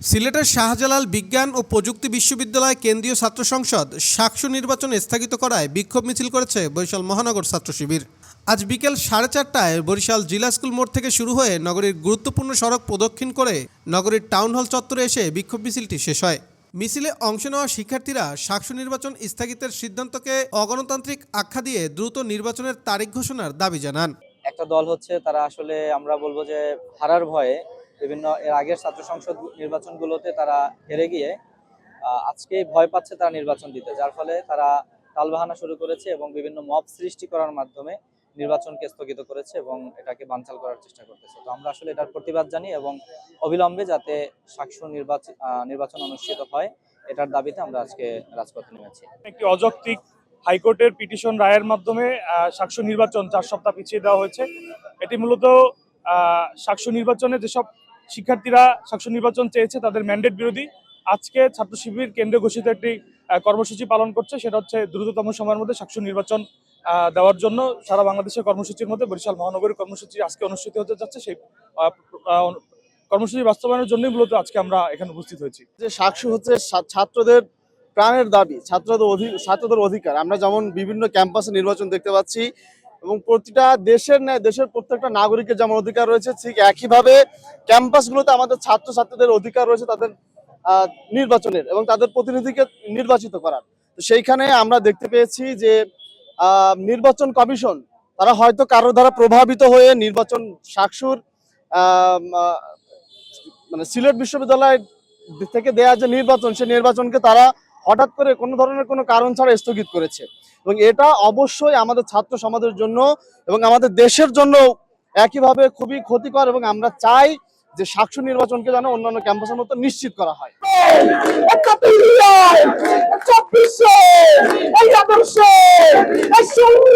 সিলেটের শাহজালাল বিজ্ঞান ও প্রযুক্তি বিশ্ববিদ্যালয় কেন্দ্রীয় ছাত্র সংসদ সাকসু নির্বাচন স্থগিত করায় বিক্ষোভ মিছিল করেছে বরিশাল মহানগর ছাত্র শিবির। আজ বিকেল সাড়ে চারটায় বরিশাল জিলা স্কুল মোড় থেকে শুরু হয়ে নগরীর গুরুত্বপূর্ণ সড়ক প্রদক্ষিণ করে নগরীর টাউন হল চত্বরে এসে বিক্ষোভ মিছিলটি শেষ হয়। মিছিলে অংশ নেওয়া শিক্ষার্থীরা সাকসু নির্বাচন স্থগিতের সিদ্ধান্তকে অগণতান্ত্রিক আখ্যা দিয়ে দ্রুত নির্বাচনের তারিখ ঘোষণার দাবি জানান। একটা দল হচ্ছে তারা আসলে আমরা বলব যে হারার ভয়ে বিভিন্ন এর আগের ছাত্র সংসদ নির্বাচনগুলোতে তারা হেরে গিয়ে আজকে ভয় পাচ্ছে তারা নির্বাচন দিতে, যার ফলে তারা টালবাহানা শুরু করেছে এবং বিভিন্ন মব সৃষ্টি করার মাধ্যমে নির্বাচনকে স্থগিত করেছে এবং এটাকে বানচাল করার চেষ্টা করতেছে। তো আমরা আসলে এটার প্রতিবাদ জানি এবং অবিলম্বে যাতে সাকসু নির্বাচন নির্বাচন অনুষ্ঠিত হয়, এটার দাবিতে আমরা আজকে রাজপথে নেমেছি। একটি অযৌক্তিক হাইকোর্টের পিটিশন রায়ের মাধ্যমে সাকসু নির্বাচন চার সপ্তাহ পিছিয়ে দেওয়া হয়েছে। এটি মূলত সাকসু নির্বাচনে যেসব শিক্ষার্থীরা সাকসু নির্বাচন চেয়েছে, তাদের ম্যান্ডেট বিরোধী। আজকে ছাত্র শিবির কেন্দ্রে ঘোষিত একটি কর্মসূচি পালন করছে, সেটা হচ্ছে দ্রুততম সময়ের মধ্যে সাকসু নির্বাচন দেওয়ার জন্য সারা বাংলাদেশের কর্মসূচির মধ্যে বরিশাল মহানগরীর কর্মসূচি আজকে অনুষ্ঠিত হতে যাচ্ছে, সেই কর্মসূচি বাস্তবায়নের জন্যই মূলত আজকে আমরা এখানে উপস্থিত হয়েছি। যে সাকসু হচ্ছে ছাত্রদের প্রাণের দাবি, ছাত্রদের ছাত্রদের অধিকার। আমরা যেমন বিভিন্ন ক্যাম্পাসে নির্বাচন দেখতে পাচ্ছি এবং প্রতিটা দেশের ন্যায় দেশের প্রত্যেকটা নাগরিকের যেমন অধিকার রয়েছে ঠিক একইভাবে ক্যাম্পাসগুলোতে আমাদের ছাত্র ছাত্রীদের অধিকার রয়েছে তাদের নির্বাচনের এবং তাদের প্রতিনিধিকে নির্বাচিত করার। সেইখানে আমরা দেখতে পেয়েছি যে নির্বাচন কমিশন তারা হয়তো কারও দ্বারা প্রভাবিত হয়ে নির্বাচন আহ, মানে সিলেট বিশ্ববিদ্যালয় থেকে দেয়া যে নির্বাচন সেই নির্বাচনকে তারা হঠাৎ করে কোনো ধরনের কোনো কারণ ছাড়া স্থগিত করেছে। এবং এটা অবশ্যই আমাদের ছাত্র সমাজের জন্য এবং আমাদের দেশের জন্য একইভাবে খুবই ক্ষতিকর এবং আমরা চাই যে সাকসু নির্বাচনকে যেন অন্যান্য ক্যাম্পাসের মতো নিশ্চিত করা হয়।